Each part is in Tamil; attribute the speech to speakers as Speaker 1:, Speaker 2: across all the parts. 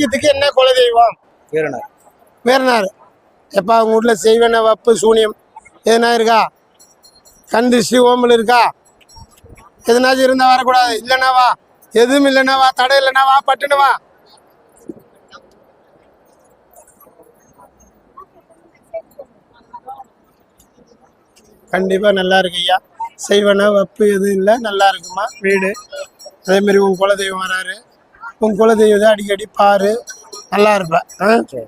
Speaker 1: ஐக்கியத்துக்கு என்ன குலதெய்வம்
Speaker 2: வீரனார்.
Speaker 1: வேறனார் எப்போ அவங்க வீட்டில் செய்வன வப்பு சூனியம் எதுனா இருக்கா? கண் திருஷ்டி ஓம்பல் இருக்கா? எதுனாச்சும் இருந்தால் வரக்கூடாது. இல்லைன்னா வா. எதுவும் இல்லைன்னா வா. தடை இல்லைன்னா வா. பட்டுன்னு வா. கண்டிப்பாக நல்லா இருக்கு ஐயா. செய்வன வப்பு எதுவும் இல்லை. நல்லா இருக்குமா? வீடு. அதே மாதிரி உன் குலதெய்வம் வராரு. உன் குலதெய்வத்தை அடிக்கடி பாரு. நல்லா இருப்ப. ஆ?
Speaker 2: சரி.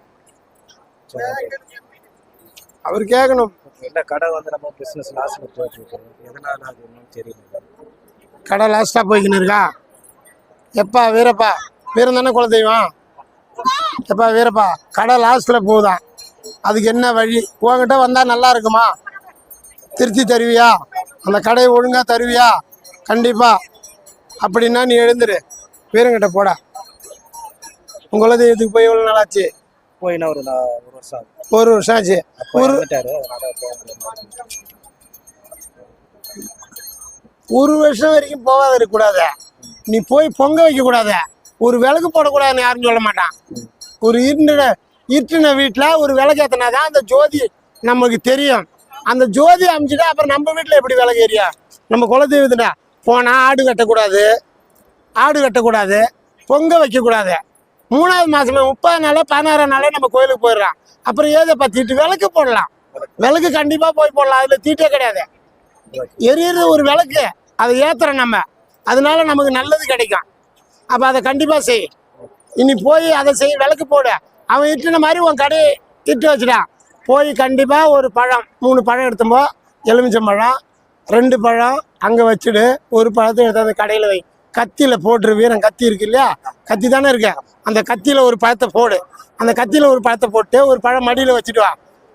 Speaker 1: அவர் கேட்கணும்
Speaker 2: இல்ல கடை வந்து நம்ம பிசினஸ் லாஸ்ல போயிட்டு இருக்கு. எதனால அது ஒன்றும் தெரியல.
Speaker 1: கடை லாஸ்ட்டாக போய்க்கின்னு இருக்கா? எப்பா வீரப்பா? வீரம் தானே குலதெய்வம்? எப்பா வீரப்பா? கடை லாஸ்ட்டில் போகுதான் அதுக்கு என்ன வழி? உங்ககிட்ட வந்தால் நல்லா இருக்குமா? திருத்தி தருவியா? அந்த கடையை ஒழுங்காக தருவியா? கண்டிப்பாக அப்படின்னா நீ எழுந்துரு. வீரங்கிட்ட போடா. உங்க குலதெய்வத்துக்கு போய் எவ்வளோ நாளாச்சு?
Speaker 2: போயினா ஒரு ஒரு வருஷம் ஆகும்
Speaker 1: ஒரு வருஷம் ஆச்சு. ஒரு. ஒரு வருஷம் வரைக்கும் போகாத இருக்கக்கூடாது நீ போய் பொங்க வைக்கக்கூடாது ஒரு விளக்கு போடக்கூடாதுன்னு யாரும் சொல்ல மாட்டான். ஒரு இருண்டின இருட்டின வீட்டில் ஒரு விளக்கு ஏற்றினாதான் அந்த ஜோதி நமக்கு தெரியும். அந்த ஜோதி அமைச்சிட்டா அப்புறம் நம்ம வீட்டில் எப்படி விளக்கு எரியா நம்ம குலதெய்வத்துடா போனால் ஆடு கட்டக்கூடாது. ஆடு கட்டக்கூடாது. பொங்க வைக்கக்கூடாது. மூணாவது மாதமே முப்பது நாளே பதினாறாம் நாளே நம்ம கோயிலுக்கு போயிடலாம் அப்புறம் ஏதை பத்திட்டு விளக்கு போடலாம். விளக்கு கண்டிப்பாக போய் போடலாம். அதில் தீட்டே கிடையாது. எரியுறது ஒரு விளக்கு. அதை ஏத்துறோம் நம்ம. அதனால நமக்கு நல்லது கிடைக்கும். அப்போ அதை கண்டிப்பாக செய். இனி போய் அதை செய் விளக்கு போடு. அவன் இட்டுன மாதிரி உன் கடையை இட்டு வச்சுட்டான். போய் கண்டிப்பாக ஒரு பழம் மூணு பழம் எடுத்தும்போ. எலுமிச்சம்பழம் ரெண்டு பழம் அங்கே வச்சுடு. ஒரு பழத்தை எடுத்து அந்த கடையில் வை. கத்தியில் போட்டுரு வீரன் கத்தி இருக்கு இல்லையா? கத்தி தானே இருக்கு. அந்த கத்தியில் ஒரு பழத்தை போடு. அந்த கத்தியில் ஒரு பழத்தை போட்டு ஒரு பழம் மடியில் வச்சுட்டு வா.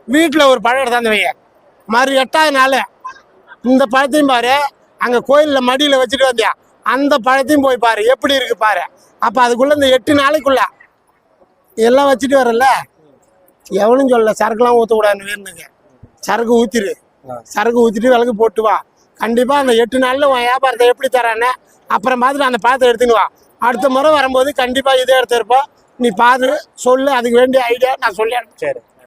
Speaker 1: வீட்டில் ஒரு பழம் எடுத்தாந்து வைங்க மறு எட்டாவது நாள் இந்த பழத்தையும் பாரு. அங்கே கோயிலில் மடியில் வச்சுட்டு வந்தியா. அந்த பழத்தையும் போய் பாரு. எப்படி இருக்கு பாரு. அப்போ அதுக்குள்ள இந்த எட்டு நாளைக்குள்ள எல்லாம் வச்சுட்டு வரல. எவனும் சொல்லல. சரக்குலாம் ஊற்றக்கூடாதுன்னு வீரனுக்கு. சரக்கு ஊற்றிரு
Speaker 2: ஆ.
Speaker 1: சரக்கு ஊற்றிட்டு விளக்கு போட்டு வா. கண்டிப்பாக அந்த எட்டு நாளில் உன் வியாபாரத்தை எப்படி தரானே அப்புறம் பார்த்துட்டு அந்த பாத்திரம் எடுத்துன்னு வா. அடுத்த முறை வரும்போது கண்டிப்பாக இதே எடுத்து இருப்போம். நீ பார்த்து சொல்லு அதுக்கு வேண்டிய ஐடியா நான் சொல்லி
Speaker 2: அனுப்பிச்சேன்